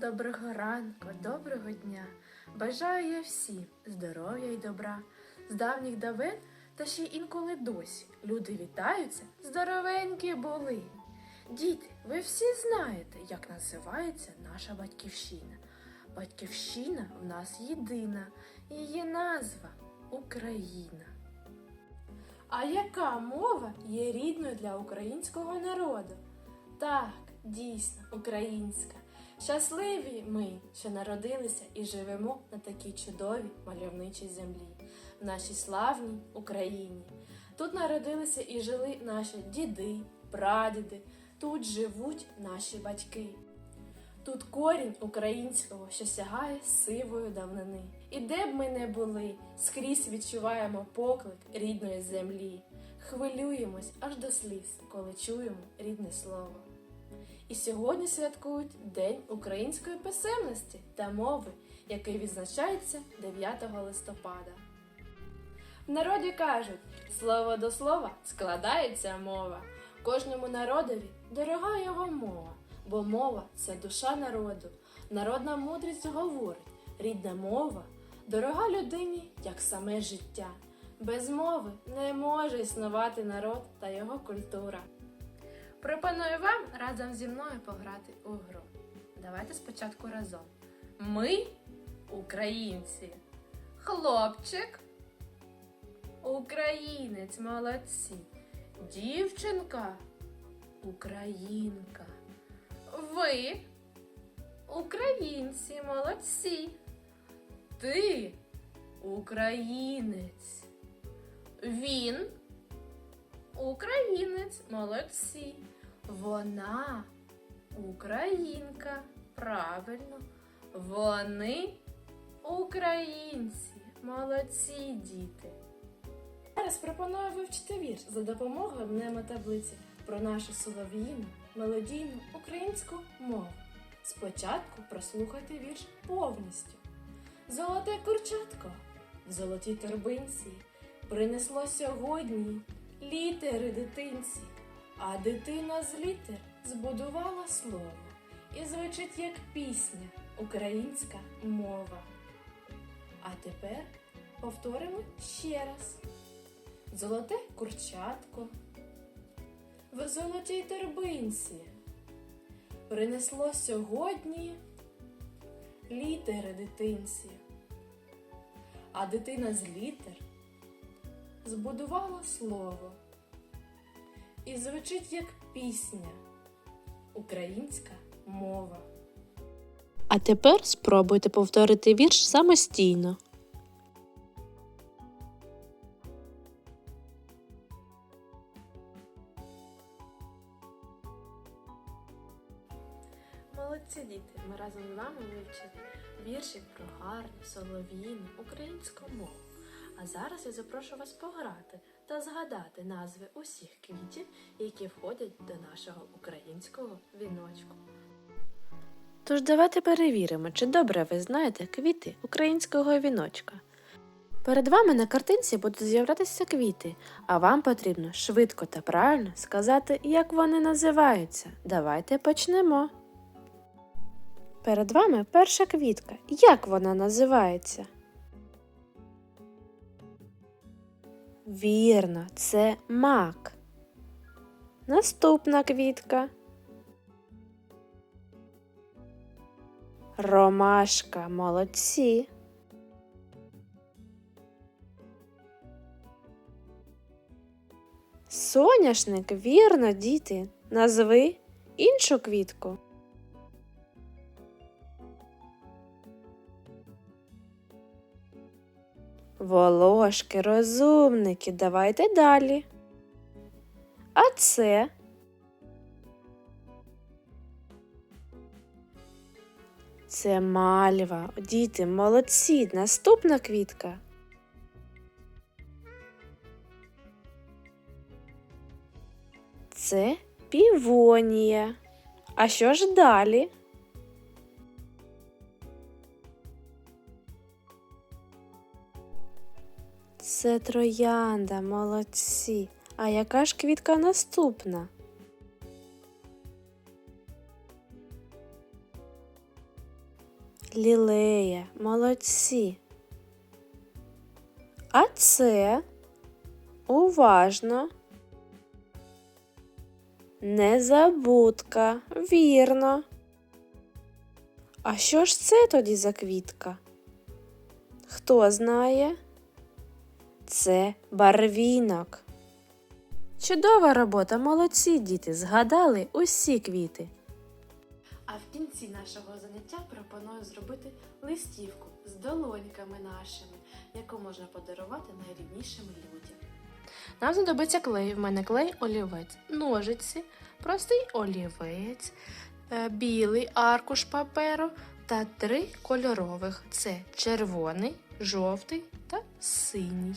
Доброго ранку, доброго дня. Бажаю я всім здоров'я й добра. З давніх давен та ще інколи досі люди вітаються, здоровенькі були. Діти, ви всі знаєте, як називається наша батьківщина. Батьківщина в нас єдина, її назва Україна. А яка мова є рідною для українського народу? Так, дійсно, українська. Щасливі ми, що народилися і живемо на такій чудовій мальовничій землі, в нашій славній Україні. Тут народилися і жили наші діди, прадіди, тут живуть наші батьки. Тут корінь українського, що сягає сивої давнини. І де б ми не були, скрізь відчуваємо поклик рідної землі. Хвилюємось аж до сліз, коли чуємо рідне слово. І сьогодні святкують День української писемності та мови, який відзначається 9 листопада. В народі кажуть, слово до слова складається мова. Кожному народові дорога його мова, бо мова це душа народу. Народна мудрість говорить, рідна мова дорога людині, як саме життя. Без мови не може існувати народ та його культура. Пропоную вам разом зі мною пограти у гру. Давайте спочатку разом. Ми українці. Хлопчик. Українець молодці. Дівчинка. Українка. Ви. Українці молодці. Ти українець. Він. Українець, молодці. Вона українка. Правильно. Вони українці. Молодці діти. Зараз пропоную вивчити вірш за допомогою мнемотаблиці про нашу солов'їну, мелодійну українську мову. Спочатку прослухайте вірш повністю. Золоте курчатко в золотій торбинці принесло сьогодні літери дитинці, а дитина з літер збудувала слово і звучить як пісня українська мова. А тепер повторимо ще раз. Золоте курчатко в золотій торбинці принесло сьогодні літери дитинці, а дитина з літер збудувала слово і звучить як пісня українська мова. А тепер спробуйте повторити вірш самостійно. Молодці діти, ми разом з вами вивчили вірші про гарну, солов'їну, українську мову. А зараз я запрошую вас пограти та згадати назви усіх квітів, які входять до нашого українського віночку. Тож давайте перевіримо, чи добре ви знаєте квіти українського віночка. Перед вами на картинці будуть з'являтися квіти, а вам потрібно швидко та правильно сказати, як вони називаються. Давайте почнемо. Перед вами перша квітка. Як вона називається? Вірно, це мак. Наступна квітка. Ромашка, молодці. Соняшник, вірно, діти. Назви іншу квітку. Волошки, розумники, давайте далі. А це Це мальва. Діти, молодці. Наступна квітка. Це півонія. А що ж далі? Це троянда, молодці. А яка ж квітка наступна? Лілея, молодці. А це уважно. Незабудка, вірно. А що ж це тоді за квітка? Хто знає? Це барвінок. Чудова робота, молодці діти, згадали усі квіти. А в кінці нашого заняття пропоную зробити листівку з долоньками нашими, яку можна подарувати найріднішим людям. Нам знадобиться клей. В мене клей олівець, ножиці, простий олівець, е, білий аркуш паперу та три кольорових: це червоний, жовтий та синій.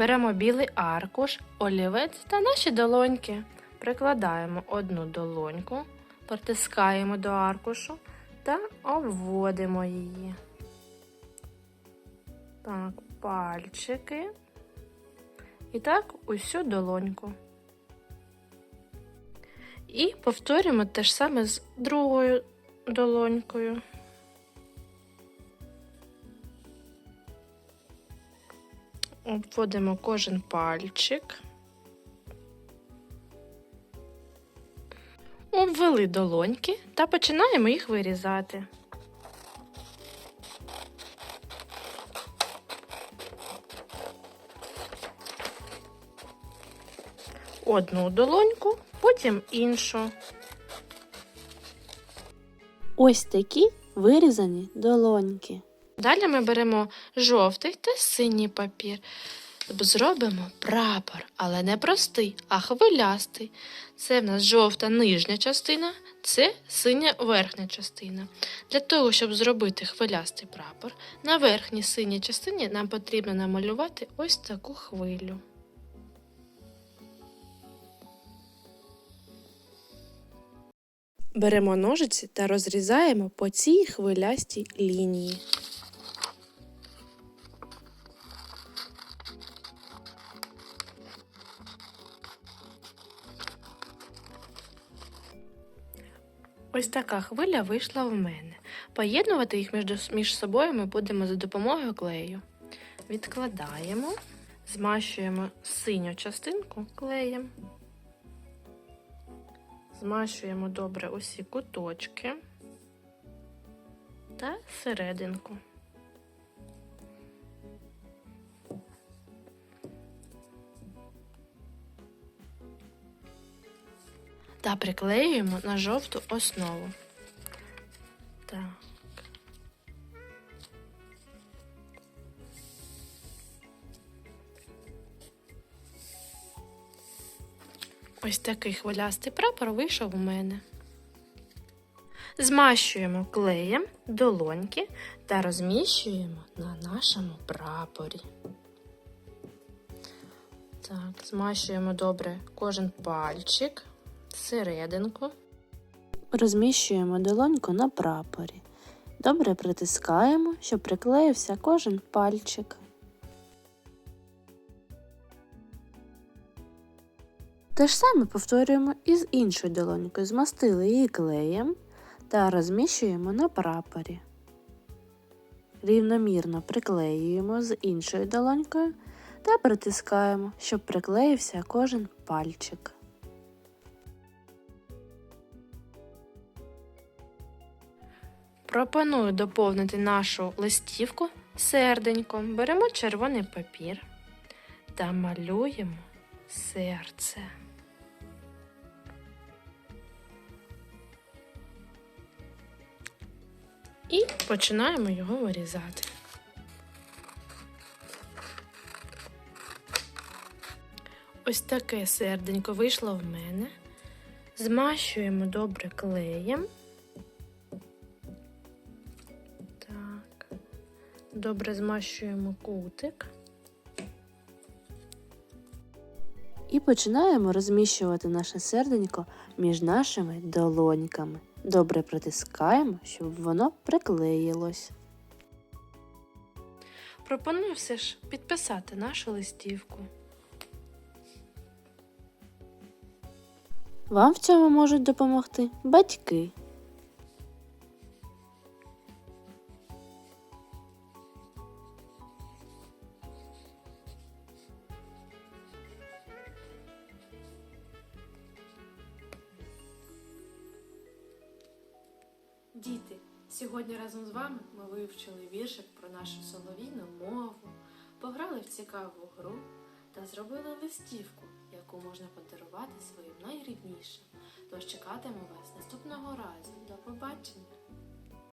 Беремо білий аркуш, олівець та наші долоньки. Прикладаємо одну долоньку, притискаємо до аркушу та обводимо її. Так, пальчики. І так усю долоньку. І повторюємо те ж саме з другою долонькою. Обводимо кожен пальчик. Обвели долоньки та починаємо їх вирізати. Одну долоньку, потім іншу. Ось такі вирізані долоньки. Далі ми беремо жовтий та синій папір. Зробимо прапор, але не простий, а хвилястий. Це в нас жовта нижня частина, це синя верхня частина. Для того, щоб зробити хвилястий прапор, на верхній синій частині нам потрібно намалювати ось таку хвилю. Беремо ножиці та розрізаємо по цій хвилястій лінії. Ось така хвиля вийшла в мене. Поєднувати їх між, собою ми будемо за допомогою клею. Відкладаємо, змащуємо синю частинку клеєм. Змащуємо добре усі куточки та серединку. Та приклеюємо на жовту основу. Так. Ось такий хвилястий прапор вийшов у мене. Змащуємо клеєм долоньки та розміщуємо на нашому прапорі. Так, змащуємо добре кожен пальчик, серединку. Розміщуємо долоньку на прапорі. Добре притискаємо, щоб приклеївся кожен пальчик. Те ж саме повторюємо і з іншою долонькою. Змастили її клеєм та розміщуємо на прапорі. Рівномірно приклеюємо з іншою долонькою та притискаємо, щоб приклеївся кожен пальчик. Пропоную доповнити нашу листівку серденьком. Беремо червоний папір та малюємо серце. І починаємо його вирізати. Ось таке серденько вийшло в мене. Змащуємо добре клеєм. Добре змащуємо кутик. І починаємо розміщувати наше серденько між нашими долоньками. Добре притискаємо, щоб воно приклеїлось. Пропоную все ж підписати нашу листівку. Вам в цьому можуть допомогти батьки. Діти, сьогодні разом з вами ми вивчили віршик про нашу соловійну мову, пограли в цікаву гру та зробили листівку, яку можна подарувати своїм найріднішим. Тож чекатиму вас наступного разу. До побачення!